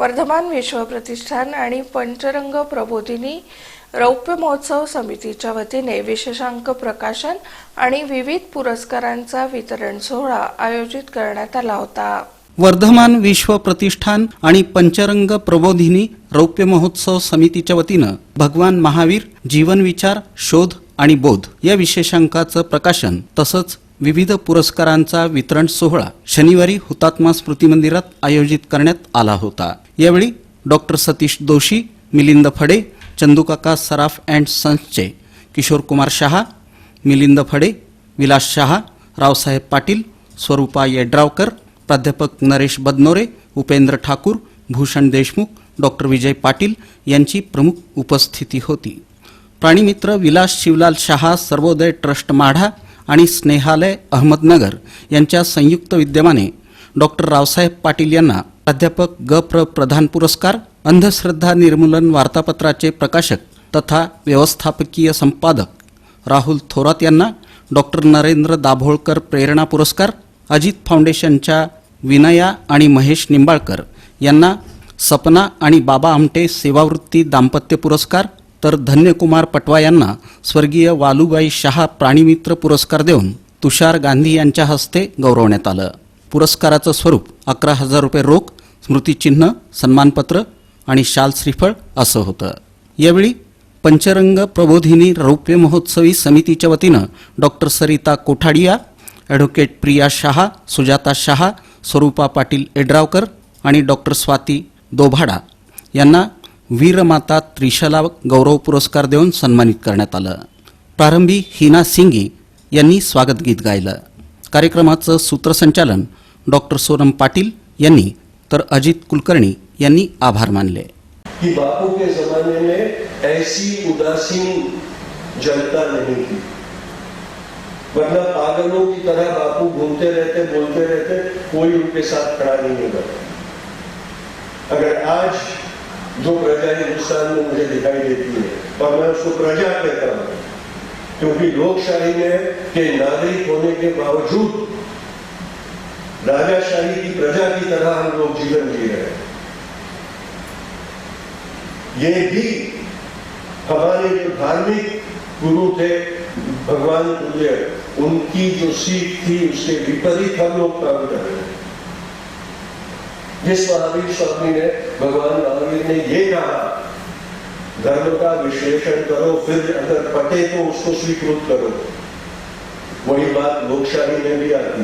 वर्धमान विश्व प्रतिष्ठान आणि पंचरंग प्रबोधिनी रौप्य महोत्सव समितीच्या वतीने विशेषांक प्रकाशन आणि विविध पुरस्कारांचा वितरण सोहळा आयोजित करण्यात आला होता. वर्धमान विश्व प्रतिष्ठान आणि पंचरंग प्रबोधिनी रौप्य महोत्सव समितीच्या वतीनं भगवान महावीर जीवन विचार शोध आणि बोध या विशेषांकाचं प्रकाशन तसंच विविध पुरस्कारांचा वितरण सोहळा शनिवारी हुतात्मा स्मृती मंदिरात आयोजित करण्यात आला होता. यावेळी डॉक्टर सतीश दोशी मिलिंद फडे चंदूकाका सराफ अँड सन्सचे किशोर कुमार शहा मिलिंद फडे विलास शहा रावसाहेब पाटील स्वरूपा येड्रावकर प्राध्यापक नरेश बदनोरे उपेंद्र ठाकूर भूषण देशमुख डॉक्टर विजय पाटील यांची प्रमुख उपस्थिती होती. प्राणीमित्र विलास शिवलाल शहा सर्वोदय ट्रस्ट माढा आणि स्नेहालय अहमदनगर यांच्या संयुक्त विद्यमाने डॉक्टर रावसाहेब पाटील यांना प्राध्यापक ग. प्र. प्रधान पुरस्कार अंधश्रद्धा निर्मूलन वार्तापत्राचे प्रकाशक तथा व्यवस्थापकीय संपादक राहुल थोरात यांना डॉक्टर नरेंद्र दाभोळकर प्रेरणा पुरस्कार अजित फाउंडेशनच्या विनया आणि महेश निंबाळकर यांना सपना आणि बाबा आमटे सेवावृत्ती दाम्पत्य पुरस्कार तर धन्यकुमार पटवा यांना स्वर्गीय वालुबाई शहा प्राणीमित्र पुरस्कार देऊन तुषार गांधी यांच्या हस्ते गौरवण्यात आलं. पुरस्काराचं स्वरूप अकरा हजार रुपये रोख स्मृतिचिन्ह सन्मानपत्र आणि शाल श्रीफळ असं होतं. यावेळी पंचरंग प्रबोधिनी रौप्य महोत्सवी समितीच्या वतीनं डॉक्टर सरिता कोठाडिया ॲडव्होकेट प्रिया शहा सुजाता शहा स्वरूपा पाटील एड्रावकर आणि डॉक्टर स्वाती दोभाडा यांना वीरमाता त्रिशला गौरव पुरस्कार देऊन सन्मानित करण्यात आलं. प्रारंभी हिना सिंगी यांनी स्वागत गीत गायलं. कार्यक्रमाचं सूत्रसंचालन डॉक्टर सोनम पाटील यांनी तर अजित कुलकर्णी यांनी आभार मानले. कि बापू के जमाने में ऐसी उदासीन जनता नहीं थी. वरना पागलों की तरह बापू घूमते रहते बोलते रहते कोई उनके साथ खड़ा नहीं होगा अगर आज जो प्रजा हिंदुस्तान में मुझे दिखाई देती है। और मैं उसको प्रजा कहता हूँ। क्योंकि लोकशाही में के नागरिक होने के बावजूद राजाशाही की प्रजा की तरह हम लोग जीवन जी रहे हैं। ये भी हमारे जो धार्मिक गुरु थे, भगवान तुल्य उनकी जो सीख थी, उसके विपरीत हम लोग काम कर रहे हैं। जिस महावीर स्वामी ने भगवान महावीर ने ये कहा, धर्म का विश्लेषण करो, फिर अगर पटे तो उसको स्वीकृत करो। वही बात लोकशाही में भी आती